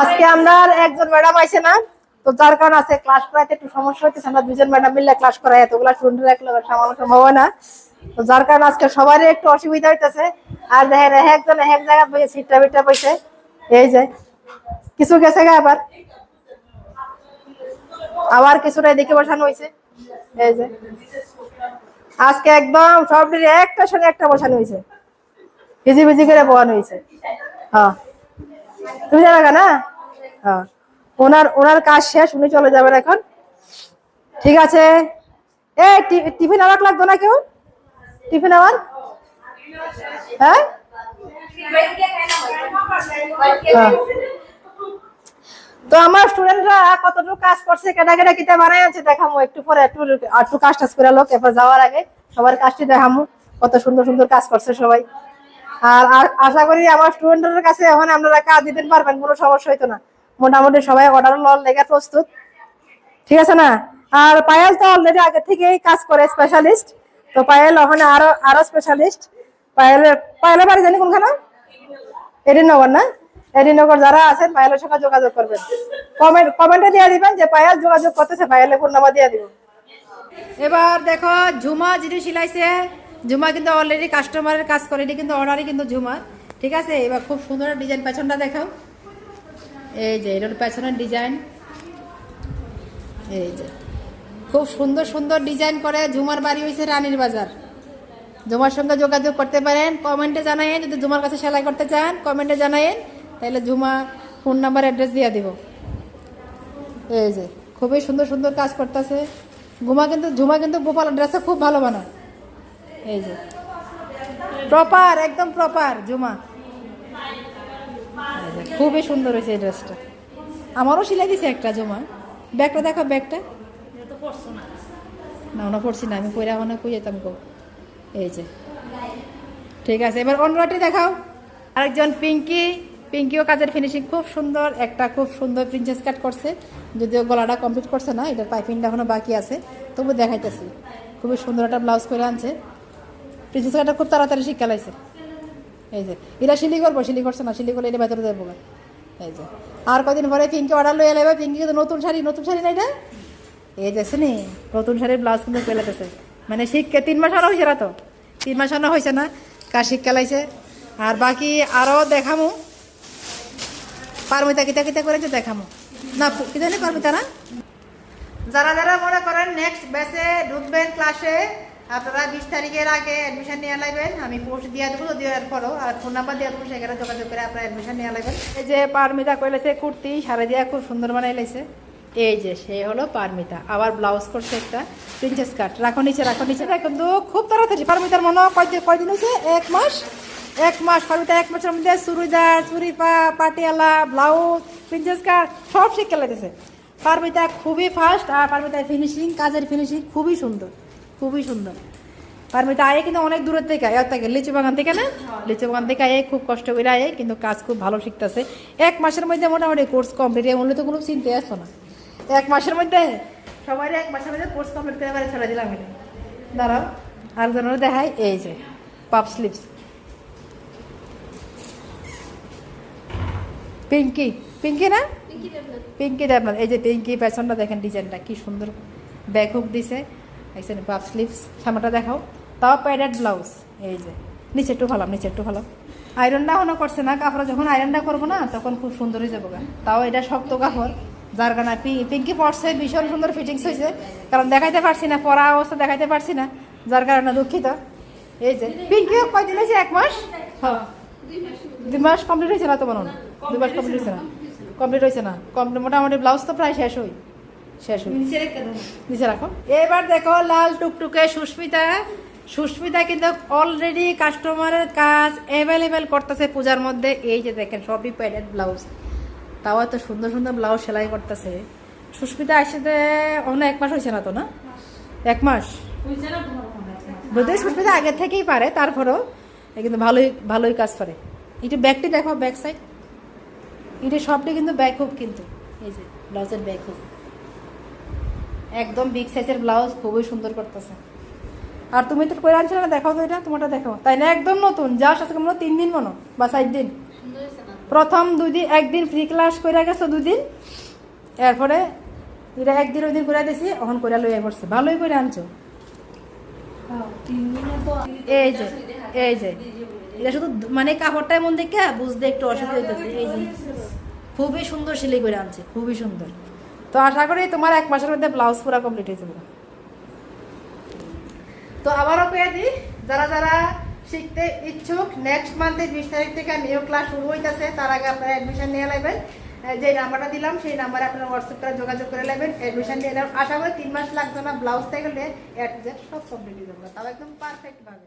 আজকে আমরা একজন ম্যাডাম আইছে না, তো যার কারণে আছে ক্লাস করাইতে একটু সমস্যা হইতেছে, আমরা দুজন ম্যাডাম মিললে ক্লাস করাই, এতগুলা স্টুডেন্ট একলা সামান্য সম্ভব না। তো যার কারণে আজকে সবারই একটু অসুবিধা হইতেছে। আর দেখেন, এক একজন এক জায়গা বসে সিটটা বিটটা বসে, এই যে, কিছু গেছে গা আবার। আবার কিছুটা এদিকে বসানো হয়েছে এই যে। আজকে একদম সব একটা সঙ্গে একটা বসানো হয়েছে ভিজি ভিজি করে বসানো হয়েছে হ্যাঁ। তুমি যাবে না? হ্যাঁ। ওনার ওনার কাজ শেষ, উনি চলে যাবেন এখন। ঠিক আছে। এ টিফিন আবার লাগতো না কেউ? টিফিন আবার? হ্যাঁ? হ্যাঁ। তো আমার স্টুডেন্টরা কতটুকু কাজ করছে কেটা কেটা কিতা বানাই আছে দেখামু। একটু পরে একটু একটু কাজ টাজ করে লোক, এরপর যাওয়ার আগে সবার কাজটি দেখামু। কত সুন্দর সুন্দর কাজ করছে সবাই। আর আশা করি আমার স্টুডেন্টের কাছে এখন আপনারা কাজ দিতে পারবেন, কোনো সমস্যা হইতো না। মোটামুটি সবাই অর্ডার লল লেগে প্রস্তুত। ঠিক আছে না? আর পায়েল তো অলরেডি আগে থেকেই কাজ করে স্পেশালিস্ট তো পায়েল ওখানে আরও আরও স্পেশালিস্ট পায়েলের পায়েলের বাড়ি জানি কোনখানে? এডিনগর না? এডিনগর যারা আছেন, পায়েলের সঙ্গে যোগাযোগ করবেন। কমেন্ট কমেন্টে দিয়ে দিবেন যে পায়েল যোগাযোগ করতেছে, পায়েলের ফোন নাম্বার দিয়ে দিব। এবার দেখো, ঝুমা যিনি সিলাইছে ঝুমা কিন্তু অলরেডি কাস্টমারের কাজ করে, এটি কিন্তু অর্ডারই কিন্তু ঝুমা। ঠিক আছে? এবার খুব সুন্দর ডিজাইন পেছনটা দেখাও। এই যে, এটার পেছনের ডিজাইন এই যে, খুব সুন্দর সুন্দর ডিজাইন করে ঝুমার বাড়ি হয়েছে রানীর বাজার। ঝুমার সঙ্গে যোগাযোগ করতে পারেন। কমেন্টে জানাইন যদি ঝুমার কাছে সেলাই করতে চান কমেন্টে জানাইন তাহলে ঝুমা ফোন নাম্বার অ্যাড্রেস দিয়ে দিব। এই যে, খুবই সুন্দর সুন্দর কাজ করতেছে। ঘুমা কিন্তু, ঝুমা কিন্তু গোপাল ড্রেসে খুব ভালো বানায়। এই যে। প্রপার একদম প্রপার যে, খুবই সুন্দর হয়েছে এই ড্রেসটা। আমারও সিলাই দিছে একটা জমা। ব্যাগটা দেখো ব্যাগটা? না ওনা পড়ছি না আমি কইরা মানে কই যেতাম গো। এই যে। ঠিক আছে এবার অন্যটি দেখাও। আরেকজন পিঙ্কি। পিঙ্কিও কাজের ফিনিশিং খুব সুন্দর একটা খুব সুন্দর প্রিন্সেস কাট করছে। যদিও গলাটা কমপ্লিট করছে না এটার পাইপিংটা এখনও বাকি আছে তবু দেখাইতেছি। খুবই সুন্দর একটা ব্লাউজ করে আনছে। প্রিন্সেস কাটটা খুব তাড়াতাড়ি শিক্ষা লাইছে। এই যে, এরা সিলি করব সিলি না সিলি করলে এটা ভেতরে গা। এই যে, আর কদিন পরে পিঙ্কি অর্ডার লয়ে এলে পিঙ্কি কিন্তু নতুন শাড়ি নতুন শাড়ি না এটা এই যে, শুনি, নতুন শাড়ির ব্লাউজ কিন্তু পেলাতেছে মানে শিক্ষা, তিন মাস আরও হয়েছে না তো। তিন মাস আরও হয়েছে না, কার শিক্ষা লাইছে। আর বাকি আরও দেখামু। পারমিতা, কিতা কিতা করেছে দেখামু। না কি জানি পারমিতা না? যারা যারা মনে করেন নেক্সট ব্যাচে ঢুকবেন ক্লাসে আপনারা বিশ তারিখের আগে অ্যাডমিশন নিয়ে লাগবেন। আমি পোস্ট দিয়ে দেবো এর পরও আর ফোন নাম্বার দিয়ে দেবো, সেখানে যোগাযোগ করে আপনারা অ্যাডমিশন নিয়ে লাগবেন। এই যে পারমিতা কইলেছে, কুর্তি সারা দিয়া খুব সুন্দর বানাই লাইছে। এই যে সে হলো পারমিতা, আবার ব্লাউজ করছে একটা প্রিন্সেস কাট রাখো নিচে রাখো নিচে, দেখুন তো, খুব তাড়াতাড়ি। পারমিতার মনে কয়দিন কয়দিন হয়েছে? এক মাস? এক মাস, পারমিতা, এক মাসের মধ্যে চুড়িদার চুরি পা, পাটিয়ালা ব্লাউজ প্রিন্সেস কাট সব শিখে লাগতেছে পারমিতা খুবই ফাস্ট আর পারমিতার ফিনিশিং কাজের ফিনিশিং খুবই সুন্দর। খুবই সুন্দর। পারমিতা আয়ে কিন্তু অনেক দূরের থেকে আয় থাকে লিচু বাগান থেকে না? লিচু বাগান থেকে আয়ে খুব কষ্ট করে আয়ে কিন্তু কাজ খুব ভালো শিখতেছে। এক মাসের মধ্যে মোটামুটি কোর্স কমপ্লিট এমন তো কোনো চিনতে আসতো না। এক মাসের মধ্যে সবাই এক মাসের মধ্যে কোর্স কমপ্লিট করে এবারে ছেড়ে দিলাম এটা দাঁড়াও আর জনের দেখায় এই যে পাপ স্লিপস পিঙ্কি পিঙ্কি না? পিঙ্কি আপনার এই যে পিঙ্কি পেছনটা দেখেন ডিজাইনটা কি সুন্দর। ব্যাক হুক দিছে একসাথে পাপ স্লিভস সামনেটা দেখাও। তাও প্যাডেড ব্লাউজ এই যে। নিচে একটু ভালো নিচে একটু ভালো আয়রনটা এখনও করছে না, কাপড় যখন আয়রনটা করব না, তখন খুব সুন্দর হয়ে যাব তাও এটা শক্ত কাপড়, যার কারণে পিঙ্কি পড়ছে ভীষণ সুন্দর ফিটিংস হয়েছে। কারণ দেখাইতে পারছি না, পরা অবস্থা দেখাইতে পারছি না, যার কারণে দুঃখিত। এই যে পিঙ্কি কয়দিন হয়েছে? এক মাস? হ্যাঁ। দুই মাস কমপ্লিট হয়েছে না তো মনে? দুই মাস কমপ্লিট হয়েছে না? কমপ্লিট হয়েছে না? কমপ্লিট মোটামুটি ব্লাউজ তো প্রায় শেষ হই। শেষ নিচে রাখো এবার দেখো লাল টুকটুকে সুস্মিতা। সুস্মিতা কিন্তু অলরেডি কাস্টমারের কাজ অ্যাভেলেবেল করতেছে পূজার মধ্যে। এই যে দেখেন সবই প্যাডেড ব্লাউজ তাও এত সুন্দর সুন্দর ব্লাউজ সেলাই করতেছে। সুস্মিতা আসতে অন্য এক মাস হয়েছে না তো না? এক মাস। বোধহয় সুস্মিতা আগে থেকেই পারে তারপরেও কিন্তু ভালোই ভালোই কাজ করে। একটু ব্যাগটি দেখো ব্যাক সাইড এটা সবটি কিন্তু ব্যাক হুক কিন্তু। এই যে ব্লাউজের ব্যাক হুক একদম বিগ সাইজের ব্লাউজ খুবই সুন্দর করতেছে। আর তুমি তো করে আনছো না দেখাও তো এটা তোমারটা দেখো তাই না? একদম নতুন যা আজকে মনে হয় তিন দিন মনো বা চার দিন। প্রথম দুই দিন একদিন ফ্রি ক্লাস করে গেছো দুই দিন। এরপরে এটা একদিন ওই দিন করে দিছি অহন করে লইয়া পড়ছে। ভালোই করে আনছো। এই যে এই যে। এটা শুধু মানে কাপড়টার মধ্যে দেখে বুঝতে একটু অসুবিধা হইতেছে। এই যে খুবই সুন্দর সেলাই করে আনছে খুবই সুন্দর। তো আশা করি তোমার এক মাসের মধ্যে ব্লাউজ পুরো কমপ্লিট হয়ে যাবে। তো আবারও পেয়ে দিই, যারা যারা শিখতে ইচ্ছুক নেক্সট মান্থের বিশ তারিখ থেকে নিউ ক্লাস শুরু হইতেছে, তার আগে আপনারা অ্যাডমিশন নিয়ে নেবেন। যে নাম্বারটা দিলাম, সেই নাম্বারে আপনারা করে যোগাযোগ করে নেবেন অ্যাডমিশন নিয়ে নেবেন। আশা করি তিন মাস লাগবে না ব্লাউজ থেকে সব কমপ্লিট হয়ে যাবে। তাও একদম পারফেক্ট ভাবে।